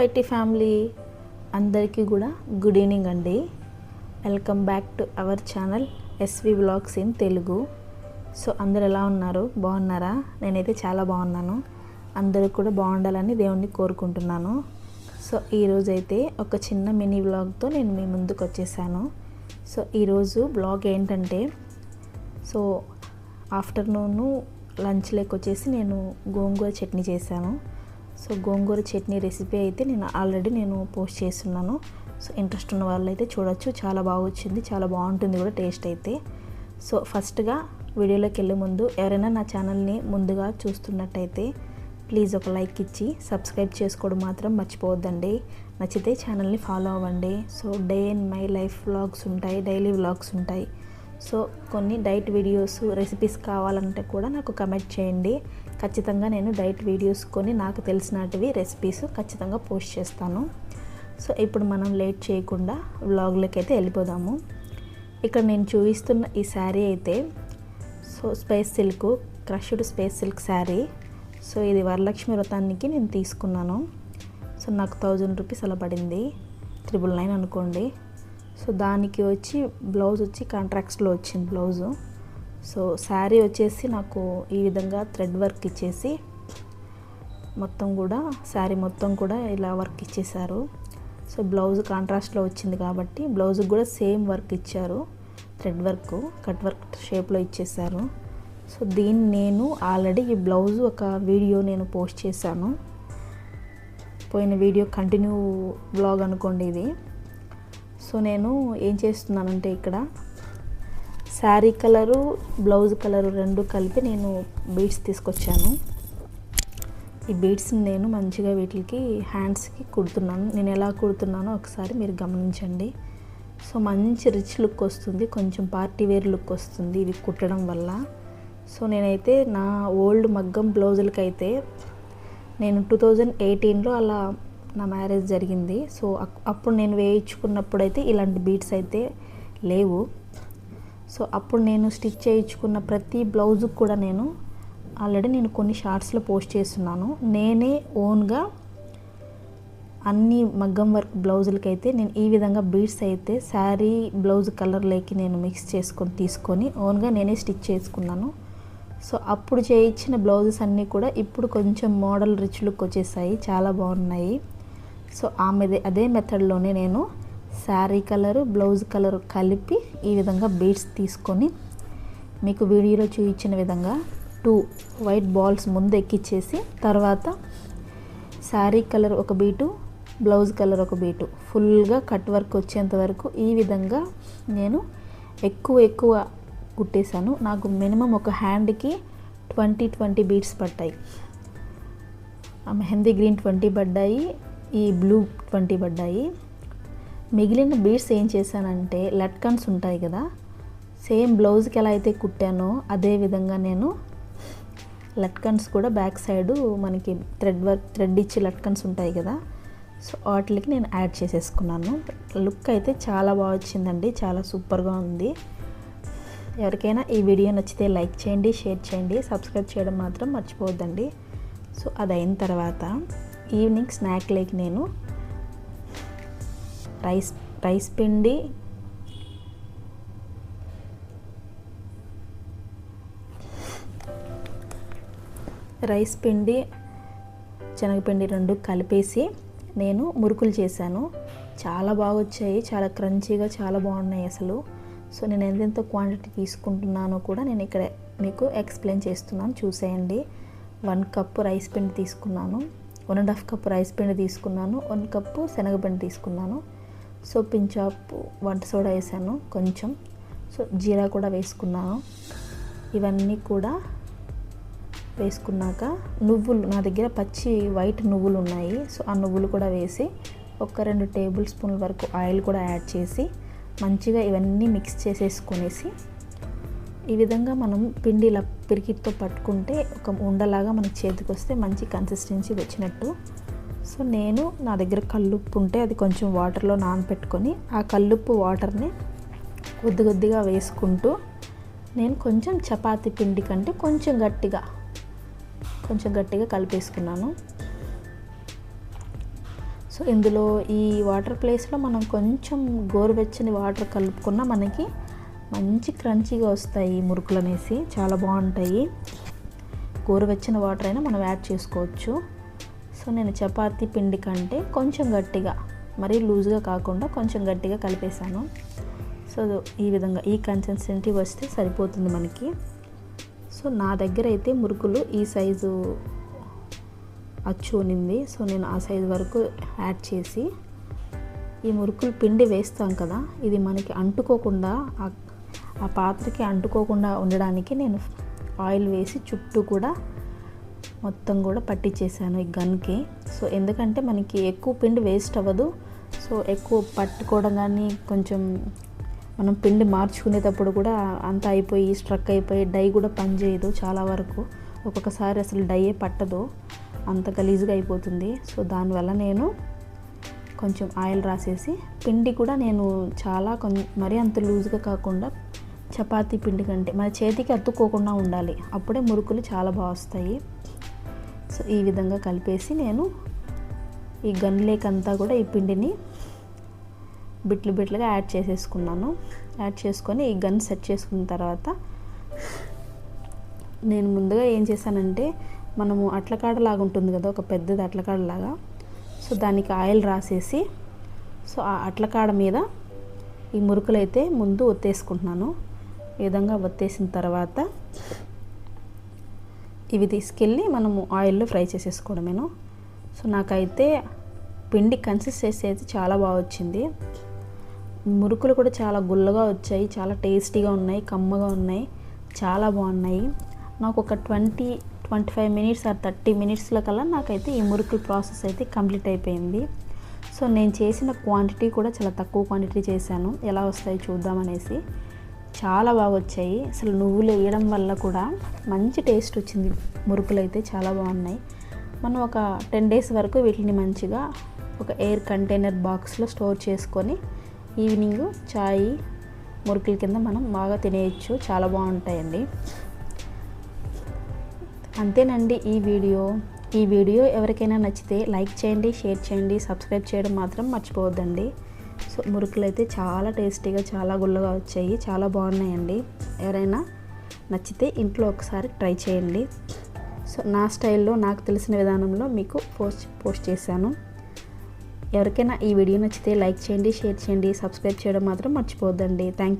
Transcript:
YT family అందరికీ కూడా good evening అండి. Welcome back to our channel SV blogs in Telugu. So అందరు ఎలా ఉన్నారు? బాగున్నారా? నేనైతే చాలా బాగున్నాను. అందరూ కూడా బాగుండాలని దేవుణ్ణి కోరుకుంటున్నాను. సో ఈరోజైతే ఒక చిన్న మినీ బ్లాగ్తో నేను మీ ముందుకు వచ్చేసాను. సో ఈరోజు బ్లాగ్ ఏంటంటే సో ఆఫ్టర్నూను లంచ్ లెక్క వచ్చేసి నేను గోంగూర చట్నీ చేశాను. సో గోంగూర చట్నీ రెసిపీ అయితే నేను ఆల్రెడీ నేను పోస్ట్ చేస్తున్నాను. సో ఇంట్రెస్ట్ ఉన్న వాళ్ళు అయితే చూడొచ్చు. చాలా బాగా వచ్చింది. చాలా బాగుంటుంది కూడా టేస్ట్ అయితే. సో ఫస్ట్గా వీడియోలోకి వెళ్ళే ముందు ఎవరైనా నా ఛానల్ని ముందుగా చూస్తున్నట్టయితే ప్లీజ్ ఒక లైక్ ఇచ్చి సబ్స్క్రైబ్ చేసుకోవడం మాత్రం మర్చిపోవద్దండి. నచ్చితే ఛానల్ని ఫాలో అవ్వండి. So day in my life vlogs ఉంటాయి. డైలీ వ్లాగ్స్ ఉంటాయి. సో కొన్ని డైట్ వీడియోస్ రెసిపీస్ కావాలంటే కూడా నాకు కమెంట్ చేయండి. ఖచ్చితంగా నేను డైట్ వీడియోస్ కొని నాకు తెలిసినటివి రెసిపీస్ ఖచ్చితంగా పోస్ట్ చేస్తాను. సో ఇప్పుడు మనం లేట్ చేయకుండా వ్లాగ్లోకి అయితే వెళ్ళిపోదాము. ఇక్కడ నేను చూపిస్తున్న ఈ శారీ అయితే so space silk crushed space silk sari. So ఇది వరలక్ష్మి వ్రతానికి నేను తీసుకున్నాను. సో నాకు థౌజండ్ రూపీస్ అలా పడింది. త్రిబుల్ నైన్ అనుకోండి. సో దానికి వచ్చి బ్లౌజ్ వచ్చి కాంట్రాక్ట్స్లో వచ్చింది బ్లౌజు. సో శారీ వచ్చేసి నాకు ఈ విధంగా థ్రెడ్ వర్క్ ఇచ్చేసి మొత్తం కూడా శారీ మొత్తం కూడా ఇలా వర్క్ ఇచ్చేశారు. సో బ్లౌజ్ కాంట్రాస్ట్లో వచ్చింది కాబట్టి బ్లౌజ్కి కూడా సేమ్ వర్క్ ఇచ్చారు. థ్రెడ్ వర్క్ కట్ వర్క్ షేప్లో ఇచ్చేశారు. సో దీన్ని నేను ఆల్రెడీ ఈ బ్లౌజ్ ఒక వీడియో నేను పోస్ట్ చేశాను. పోయిన వీడియో కంటిన్యూ బ్లాగ్ అనుకోండి ఇది. సో నేను ఏం చేస్తున్నానంటే ఇక్కడ శారీ కలరు బ్లౌజ్ కలరు రెండు కలిపి నేను బీడ్స్ తీసుకొచ్చాను. ఈ బీడ్స్ని నేను మంచిగా వీటికి హ్యాండ్స్కి కుడుతున్నాను. నేను ఎలా కుడుతున్నానో ఒకసారి మీరు గమనించండి. సో మంచి రిచ్ లుక్ వస్తుంది. కొంచెం పార్టీ వేర్ లుక్ వస్తుంది ఇవి కుట్టడం వల్ల. సో నేనైతే నా ఓల్డ్ మగ్గం బ్లౌజులకైతే నేను టూ థౌజండ్ ఎయిటీన్లో అలా నా మ్యారేజ్ జరిగింది. సో అప్పుడు నేను వేయించుకున్నప్పుడు అయితే ఇలాంటి బీట్స్ అయితే లేవు. సో అప్పుడు నేను స్టిచ్ చేయించుకున్న ప్రతి బ్లౌజుకి కూడా నేను ఆల్రెడీ నేను కొన్ని షార్ట్స్లో పోస్ట్ చేస్తున్నాను. నేనే ఓన్గా అన్ని మగ్గం వర్క్ బ్లౌజులకి అయితే నేను ఈ విధంగా బీడ్స్ అయితే శారీ బ్లౌజ్ కలర్లోకి నేను మిక్స్ చేసుకొని తీసుకొని ఓన్గా నేనే స్టిచ్ చేసుకున్నాను. సో అప్పుడు చేయించిన బ్లౌజెస్ అన్నీ కూడా ఇప్పుడు కొంచెం మోడల్ రిచ్ లుక్ వచ్చేసాయి చాలా బాగున్నాయి. సో ఆమె అదే మెథడ్లోనే నేను శారీ కలరు బ్లౌజ్ కలర్ కలిపి ఈ విధంగా బీడ్స్ తీసుకొని మీకు వీడియోలో చూపించిన విధంగా టూ వైట్ బాల్స్ ముందు ఎక్కిచ్చేసి తర్వాత శారీ కలర్ ఒక బీటు బ్లౌజ్ కలర్ ఒక బీటు. ఫుల్గా కట్ వర్క్ వచ్చేంత వరకు ఈ విధంగా నేను ఎక్కువ ఎక్కువ కుట్టేశాను. నాకు మినిమం ఒక హ్యాండ్కి ట్వంటీ ట్వంటీ బీట్స్ పడ్డాయి. ఆ మెహందీ గ్రీన్ ట్వంటీ పడ్డాయి ఈ బ్లూ ట్వంటీ పడ్డాయి. మిగిలిన బీడ్స్ ఏం చేశానంటే లట్కన్స్ ఉంటాయి కదా సేమ్ బ్లౌజ్కి ఎలా అయితే కుట్టానో అదే విధంగా నేను లట్కన్స్ కూడా బ్యాక్ సైడు మనకి థ్రెడ్ వర్క్ థ్రెడ్ ఇచ్చి లట్కన్స్ ఉంటాయి కదా సో వాటికి నేను యాడ్ చేసేసుకున్నాను. లుక్ అయితే చాలా బాగా వచ్చిందండి చాలా సూపర్గా ఉంది. ఎవరికైనా ఈ వీడియో నచ్చితే లైక్ చేయండి షేర్ చేయండి సబ్స్క్రైబ్ చేయడం మాత్రం మర్చిపోవద్దండి. సో అది అయిన తర్వాత ఈవినింగ్ స్నాక్ లేక్ నేను రైస్ రైస్ పిండి. రైస్ పిండి శనగపిండి రెండు కలిపేసి నేను మురుకులు చేశాను. చాలా బాగా వచ్చాయి చాలా క్రంచీగా చాలా బాగున్నాయి అసలు. సో నేను ఎంతెంత క్వాంటిటీ తీసుకుంటున్నానో కూడా నేను ఇక్కడ మీకు ఎక్స్ప్లెయిన్ చేస్తున్నాను. చూసేయండి. వన్ కప్పు రైస్ పిండి తీసుకున్నాను. One and half cup rice పిండి తీసుకున్నాను. వన్ కప్పు శనగపిండి తీసుకున్నాను. సో పించాప్ వంట సోడా వేసాను కొంచెం. సో జీరా కూడా వేసుకున్నాను. ఇవన్నీ కూడా వేసుకున్నాక నువ్వులు నా దగ్గర పచ్చి వైట్ నువ్వులు ఉన్నాయి. సో ఆ నువ్వులు కూడా వేసి ఒక రెండు టేబుల్ స్పూన్ల వరకు ఆయిల్ కూడా యాడ్ చేసి మంచిగా ఇవన్నీ మిక్స్ చేసేసుకునేసి ఈ విధంగా మనం పిండి ఇలా పిరికితో పట్టుకుంటే ఒక ఉండలాగా మనకి చేతికి వస్తే మంచి కన్సిస్టెన్సీ వచ్చినట్టు సో నేను నా దగ్గర కల్లుప్పు ఉంటే అది కొంచెం వాటర్లో నానపెట్టుకొని ఆ కల్లుప్పు వాటర్ని కొద్ది కొద్దిగా వేసుకుంటూ నేను కొంచెం చపాతీ పిండి కంటే కొంచెం గట్టిగా కొంచెం గట్టిగా కలిపేసుకున్నాను. సో ఇందులో ఈ వాటర్ ప్లేస్లో మనం కొంచెం గోరువెచ్చని వాటర్ కలుపుకున్న మనకి మంచి క్రంచీగా వస్తాయి ఈ మురుకులు అనేసి చాలా బాగుంటాయి. గోరువెచ్చని వాటర్ అయినా మనం యాడ్ చేసుకోవచ్చు. సో నేను చపాతీ పిండి కంటే కొంచెం గట్టిగా మరీ లూజ్గా కాకుండా కొంచెం గట్టిగా కలిపేశాను. సో ఈ విధంగా ఈ కన్సిస్టెంటీ వస్తే సరిపోతుంది మనకి. సో నా దగ్గర అయితే మురుకులు ఈ సైజు అచ్చు ఉనింది సో నేను ఆ సైజు వరకు యాడ్ చేసి ఈ మురుకులు పిండి వేస్తాం కదా ఇది మనకి అంటుకోకుండా ఆ పాత్రకి అంటుకోకుండా ఉండడానికి నేను ఆయిల్ వేసి చుట్టూ కూడా మొత్తం కూడా పట్టించేసాను ఈ గన్కి. సో ఎందుకంటే మనకి ఎక్కువ పిండి వేస్ట్ అవ్వదు. సో ఎక్కువ పట్టుకోవడం కానీ కొంచెం మనం పిండి మార్చుకునేటప్పుడు కూడా అంత అయిపోయి స్ట్రక్ అయిపోయి డై కూడా పనిచేయదు చాలా వరకు. ఒక్కొక్కసారి అసలు డైయే పట్టదు. అంత గలీజ్గా అయిపోతుంది. సో దానివల్ల నేను కొంచెం ఆయిల్ రాసేసి పిండి కూడా నేను చాలా కొంచెం మరీ అంత లూజ్గా కాకుండా చపాతీ పిండి కంటే మన చేతికి అతుక్కోకుండా ఉండాలి. అప్పుడే మురుకులు చాలా బాగా వస్తాయి. ఈ విధంగా కలిపేసి నేను ఈ గన్ అంతా కూడా ఈ పిండిని బిట్లు బిట్లుగా యాడ్ చేసేసుకున్నాను. యాడ్ చేసుకొని ఈ గన్ సెట్ చేసుకున్న తర్వాత నేను ముందుగా ఏం చేశానంటే మనము అట్లకాడలాగా ఉంటుంది కదా ఒక పెద్దది అట్లకాడలాగా. సో దానికి ఆయిల్ రాసేసి సో ఆ అట్లకాడ మీద ఈ మురుకులైతే ముందు ఒత్తేసుకుంటున్నాను. ఈ విధంగా ఒత్తేసిన తర్వాత ఇవి తీసుకెళ్ళి మనము ఆయిల్లో ఫ్రై చేసేసుకోవడమేను. సో నాకైతే పిండి కన్సిస్టెన్సీ అయితే చాలా బాగా వచ్చింది. మురుకులు కూడా చాలా గుల్లగా వచ్చాయి చాలా టేస్టీగా ఉన్నాయి కమ్మగా ఉన్నాయి చాలా బాగున్నాయి. నాకు ఒక twenty twenty five minutes or thirty మినిట్స్లో కల్లా నాకైతే ఈ మురుకుల ప్రాసెస్ అయితే కంప్లీట్ అయిపోయింది. సో నేను చేసిన క్వాంటిటీ కూడా చాలా తక్కువ క్వాంటిటీ చేశాను. ఎలా వస్తాయి చూద్దామనేసి. చాలా బాగా వచ్చాయి అసలు నువ్వులు వేయడం వల్ల కూడా మంచి టేస్ట్ వచ్చింది. మురుకులు అయితే చాలా బాగున్నాయి. మనం ఒక టెన్ డేస్ వరకు వీటిని మంచిగా ఒక ఎయిర్ కంటైనర్ బాక్స్లో స్టోర్ చేసుకొని ఈవినింగ్ చాయ్ మురుకుల కింద మనం బాగా తినేయచ్చు. చాలా బాగుంటాయండి. అంతేనండి ఈ వీడియో. ఈ వీడియో ఎవరికైనా నచ్చితే లైక్ చేయండి షేర్ చేయండి సబ్స్క్రైబ్ చేయడం మాత్రం మర్చిపోవద్దండి. సో మురుకులు అయితే చాలా టేస్టీగా చాలా గుల్లగా వచ్చాయి. చాలా బాగున్నాయండి. ఎవరైనా నచ్చితే ఇంట్లో ఒకసారి ట్రై చేయండి. సో నా స్టైల్లో నాకు తెలిసిన విధానంలో మీకు పోస్ట్ పోస్ట్ చేశాను. ఎవరికైనా ఈ వీడియో నచ్చితే లైక్ చేయండి షేర్ చేయండి సబ్స్క్రైబ్ చేయడం మాత్రం మర్చిపోద్దండి థ్యాంక్